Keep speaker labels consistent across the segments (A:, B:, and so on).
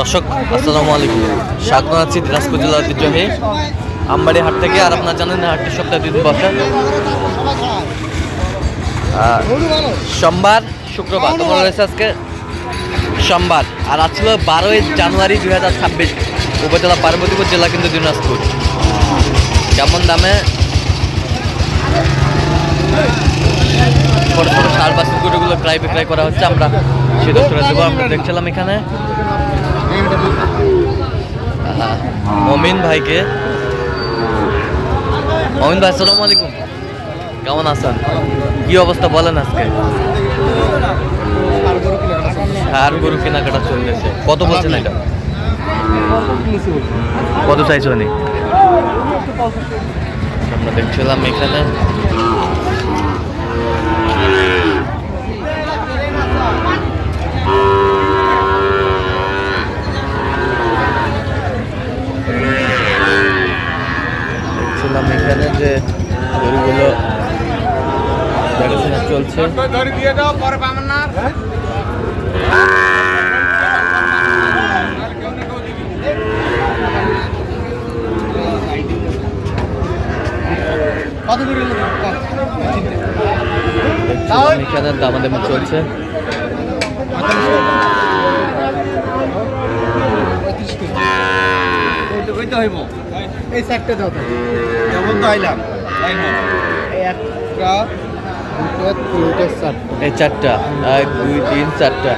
A: দর্শক, আসসালামু আলাইকুম। স্বাগত আছি দিনাজপুর জেলার ঐতিহ্যহে আমবাড়ি হাট থেকে। আর আপনারা জানেন হাটটি সপ্তাহে দুই দিন বসে। সোমবার, শুক্রবার তোমার রয়েছে আজকে। সোমবার, আর আজ ছিল বারোই জানুয়ারি দুই হাজার ছাব্বিশ, উপজেলা পার্বতীপুর জেলা কিন্তু দিনাজপুর। কেমন দামে? ছোট ছোট সার বাসের গরুগুলো ক্রয় বিক্রয় করা হচ্ছে, আমরা সে দপ্তরে দেবো। আমরা দেখছিলাম এখানে। মমিন ভাইকে। মমিন ভাই, আসসালামু আলাইকুম। কেমন আছেন? কি অবস্থা বলেন আজকে? আর গরু কেনাকাটা চলতেছে। কত বলছেন এটা? কত চাইছো নি আমরা দেখছিলাম এখানে যে গরুগুলো দেখাশোনা চলছে
B: ধরে দিয়ে দাও পরে পাবেন না কত করে
A: দেখছিলাম এখানে দামাদামি চলছে।
B: এই চারটে দাও কেমন তো আইলাম। একটা
A: এই চারটা এক দুই তিন চারটা।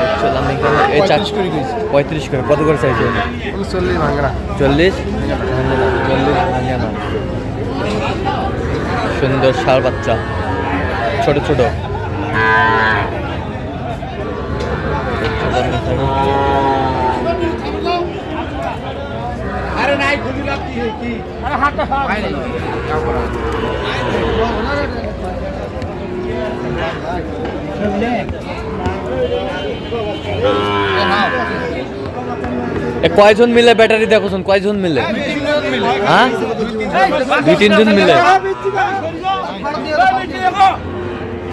A: দেখছিলাম এখানে। এই চার
B: পঁয়ত্রিশ করে
A: কত করে চাইছে
B: চল্লিশ
A: চল্লিশ? চল্লিশ ভাঙে না সুন্দর সার বাচ্চা। ছোট ছোট। এখানে।
B: আরে নাই খুলি লাভ কি কি আরে হাতটা খাওয়া
A: এ কয়জন মিলে ব্যাটারি দেখোছেন কয়জন মিলে হ্যাঁ দুই তিনজন মিলে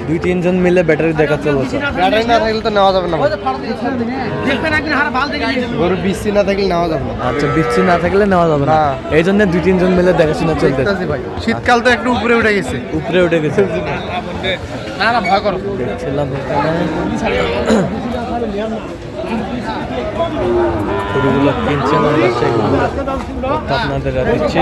A: দুই তিনজন মিলে ব্যাটারি দেখা চলছে
B: ব্যাটারি না থাকলে তো নেওয়া যাবে না। গরু বিসি না থাকলে নেওয়া যাবে না।
A: আচ্ছা বিচ্ছি না থাকলে নেওয়া যাবে না। এই জন্য দুই তিনজন মিলে দেখাশোনা চলতে
B: শীতকাল তো একটু উপরে উঠে গেছে।
A: উপরে উঠে গেছে।
B: না না ভয় করো।
A: দেখছিলাম গরুগুলো কিনছেন আমরা সেগুলো তথ্য আপনাদের দিচ্ছি।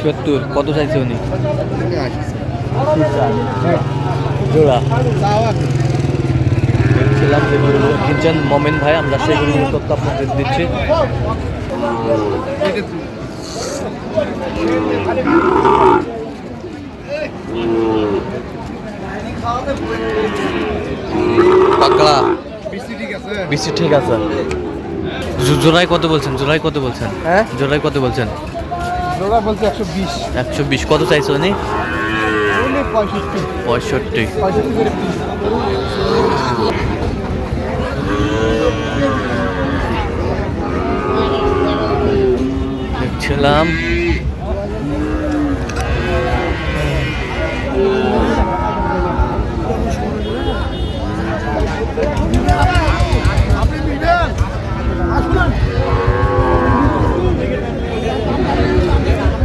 A: সত্তর কত চাইছে উনি? জোড়া। দেখছিলাম যে কিনছেন মমেন ভাই আমরা আপনাদের দিচ্ছি। পাকড়া
B: বিসি ঠিক আছে?
A: জোড়ায় কত বলছেন? জোড়ায় কত বলছেন?
B: হ্যাঁ?
A: জোড়ায় কত বলছেন?
B: জোড়া বলছে একশো বিশ।
A: একশো বিশ। কত চাইছে উনি?
B: পঁয়ষট্টি।
A: পঁয়ষট্টি
B: পঁয়ষট্টি করে পিস
A: দেখছিলাম।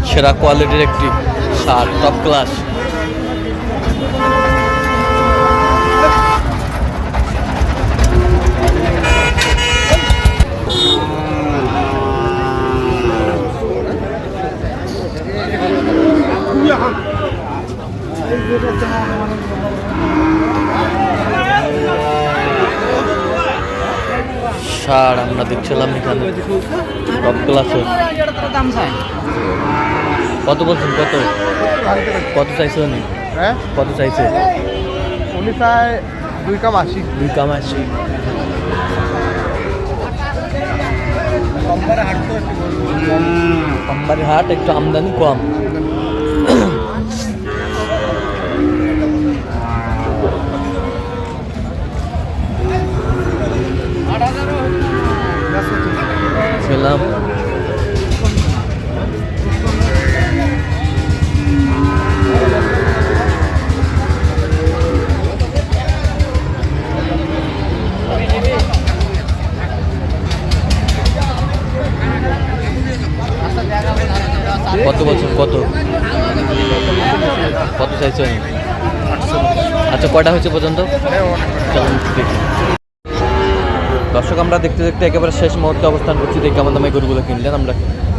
A: সেরা কোয়ালিটির একটি সার টপ ক্লাস সার আমরা দেখছিলাম এখানে। টপ ক্লাসের কত বলছেন? কত? কত চাইছে উনি?
B: হ্যাঁ?
A: কত চাইছে?
B: উনি চায় দুই কাম আশি।
A: দুই কামাশি সোমবারের হাট একটু আমদানি কম। আচ্ছা কয়টা হয়েছে পর্যন্ত? দর্শক আমরা দেখতে দেখতে একেবারে শেষ মুহূর্তে অবস্থান করছি। দেখে কেমন দামে গরুগুলো কিনলেন। আমরা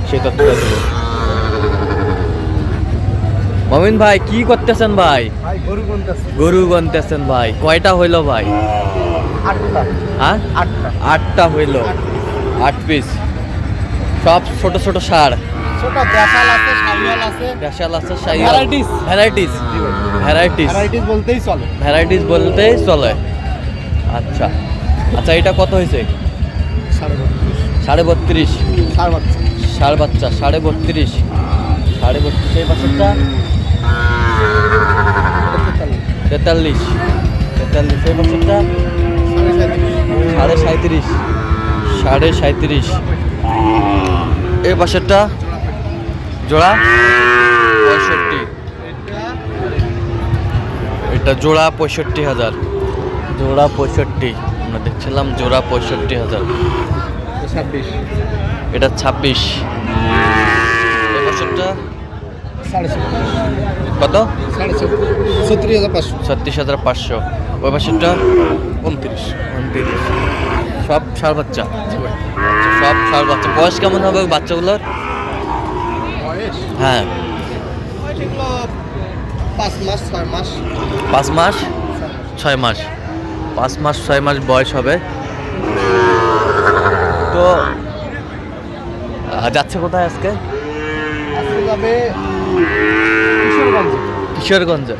A: সেই তথ্যটা দেবো মমিন ভাই কি করতেছেন ভাই?
B: গরু
A: গনতেছেন ভাই। কয়টা হইল ভাই? হ্যাঁ?
B: আটটা।
A: হইল। আট পিস সব ছোট ছোট সার।
B: ছোট দেশাল আছে সাইয়াল আছে।
A: দেশাল আছে সাই
B: Varieties?
A: ভ্যারাইটিস। ভ্যারাইটিস।
B: ভ্যারাইটিস বলতেই চলে।
A: ভ্যারাইটিস বলতেই চলে। আচ্ছা। আচ্ছা এটা কত হয়েছে?
B: সাড়ে বত্রিশ।
A: সাড়ে
B: বাচ্চা
A: সাড়ে বত্রিশ। সাড়ে বত্রিশ এই বছরটা? তেতাল্লিশ। তেতাল্লিশ এই সাড়ে সাঁত্রিশ সাড়ে সাঁত্রিশ এই বছরটা? জোড়া? পঁয়ষট্টি। এটা জোড়া পঁয়ষট্টি হাজার। জোড়া পঁয়ষট্টি। আমরা দেখছিলাম জোড়া পঁয়ষট্টি হাজার।
B: ছাব্বিশ।
A: এটা ছাব্বিশ। এই
B: সাড়ে ছত্রিশ
A: কত?
B: ছত্রিশ হাজার পাঁচশো।
A: ছত্রিশ হাজার পাঁচশো। ওই বছরটা
B: উনত্রিশ।
A: উনত্রিশ। সব সার বাচ্চা। আচ্ছা, সব সার বাচ্চা। বয়স কেমন হবে বাচ্চাগুলোর? হ্যাঁ।
B: পাঁচ মাস, ছয় মাস।
A: পাঁচ মাস, ছয় মাস পাঁচ মাস ছয় মাস বয়স হবে। তো যাচ্ছে কোথায় আজকে?
B: আজকে যাবে কিশোরগঞ্জ।
A: কিশোরগঞ্জে।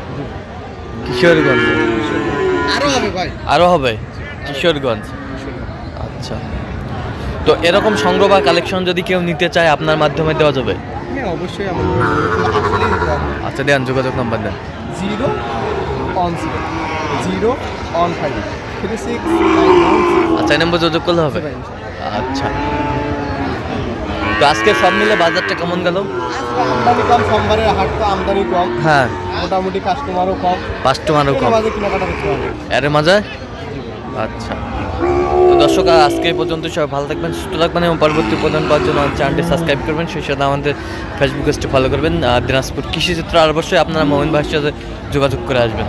B: আরও হবে?
A: হবে কিশোরগঞ্জ। আচ্ছা। তো এরকম সংগ্রহ বা কালেকশন যদি কেউ নিতে চায়, আপনার মাধ্যমে দেওয়া যাবে?
B: হ্যাঁ অবশ্যই হবে।
A: আচ্ছা দেন যোগাযোগ নাম্বার দেন।
B: Zero one zero zero one five three six
A: আচ্ছা এই নম্বর যোগাযোগ করলে হবে? আচ্ছা তো আজকে সব মিলে বাজারটা কেমন গেল?
B: আমদানি কম সোমবারের হাট তো আমদানি কম।
A: হ্যাঁ।
B: মোটামুটি কাস্টমারও কম।
A: কাস্টমারও কম।
B: মাঝে করতে হবে।
A: এর মাঝে? আচ্ছা। দর্শক আজকে পর্যন্ত সবাই ভালো থাকবেন, সুস্থ থাকবেন এবং পরবর্তী প্রদান পাওয়ার জন্য চ্যানেলটি সাবস্ক্রাইব করবেন। সেই সাথে আমাদের ফেসবুক পেজটি ফলো করবেন। দিনাজপুর কৃষি চিত্র আর অবশ্যই আপনারা মোমিন ভাইয়ের সাথে যোগাযোগ করে আসবেন।